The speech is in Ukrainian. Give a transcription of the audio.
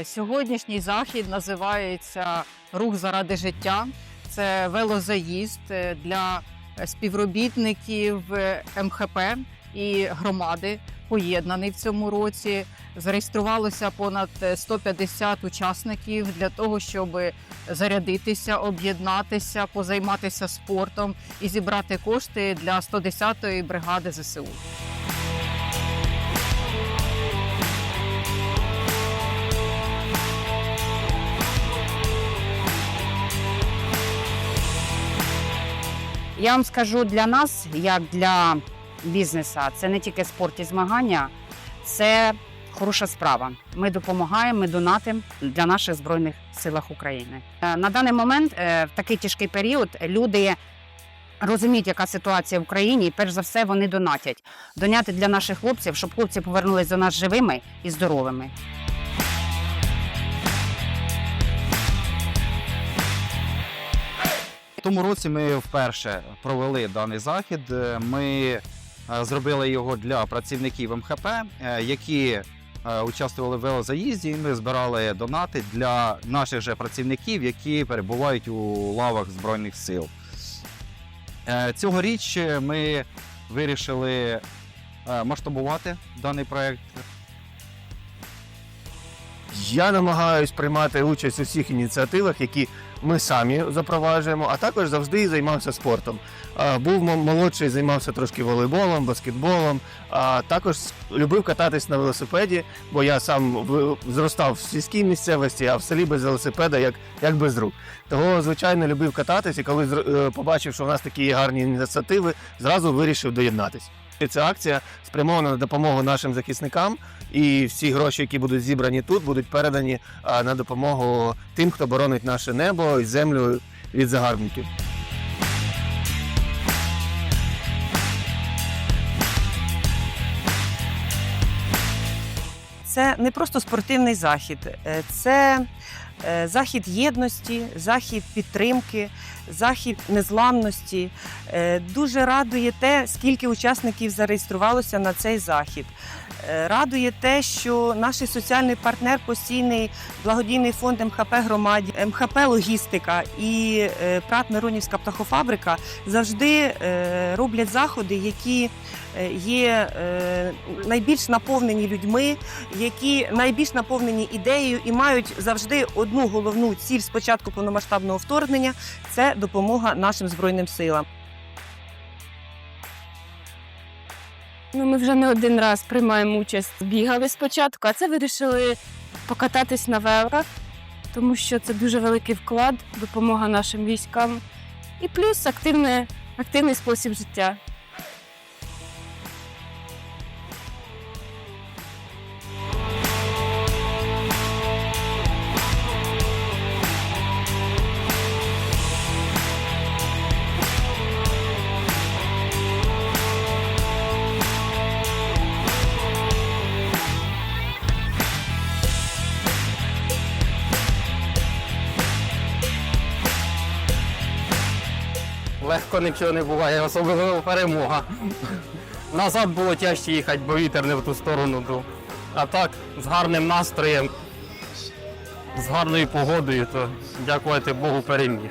Е, Сьогоднішній захід називається Рух заради життя. Це велозаїзд е, для співробітників е, МХП і громади. Поєднаний в цьому році. Зареєструвалося понад е, 150 учасників для того, щоб зарядитися, об'єднатися, позайматися спортом і зібрати кошти для 110-ї бригади ЗСУ. Я вам скажу для нас, як для бізнесу, це не тільки спорт і змагання, це хороша справа. Ми допомагаємо, ми донатимо для наших збройних силах України. Е, На даний момент, е, в такий тяжкий період, люди. Розуміють, яка ситуація в Україні, і перш за все вони донатять. Доняти для наших хлопців, щоб хлопці повернулись до нас живими і здоровими. В тому році ми вперше провели даний захід. Е, Ми е, зробили його для працівників МХП, е, які участвували в велозаїзді. І ми збирали донати для наших же працівників, які перебувають у лавах Збройних сил. Цьогоріч ми вирішили масштабувати даний проект. Я намагаюсь приймати участь у всіх ініціативах, які ми самі запроваджуємо, а також завжди займався спортом. Був молодший, займався трошки волейболом, баскетболом. А також любив кататись на велосипеді, бо я сам зростав в сільській місцевості, а в селі без велосипеда як, як без рук. Того, звичайно, любив кататись, і коли е, побачив, що в нас такі гарні ініціативи, зразу вирішив доєднатись. І Ця акція спрямована на допомогу нашим захисникам, і всі гроші, які будуть зібрані тут, будуть передані на допомогу тим, хто боронить наше небо і землю від загарбників. Це не просто спортивний захід, е, це захід єдності, захід підтримки, захід незламності. Е, Дуже радує те, скільки учасників зареєструвалося на цей захід. Е, Радує те, що наш соціальний партнер, постійний благодійний фонд МХП громаді, МХП Логістика і е, ПРАТ Миронівська птахофабрика завжди е, роблять заходи, які е, є е, найбільш наповнені людьми, які найбільш наповнені ідеєю і мають завжди одну головну ціль з початку повномасштабного вторгнення це допомога нашим збройним силам. Ну, ми вже не один раз приймаємо участь. Бігали спочатку, а це вирішили покататись на велах, тому що це дуже великий вклад, допомога нашим військам. І плюс активне, активний спосіб життя. Легко нічого не буває, особливо перемога. Назад було тяжче їхати, бо вітер не в ту сторону був. А так, з гарним настроєм, з гарною погодою, то дякувати Богу переміг.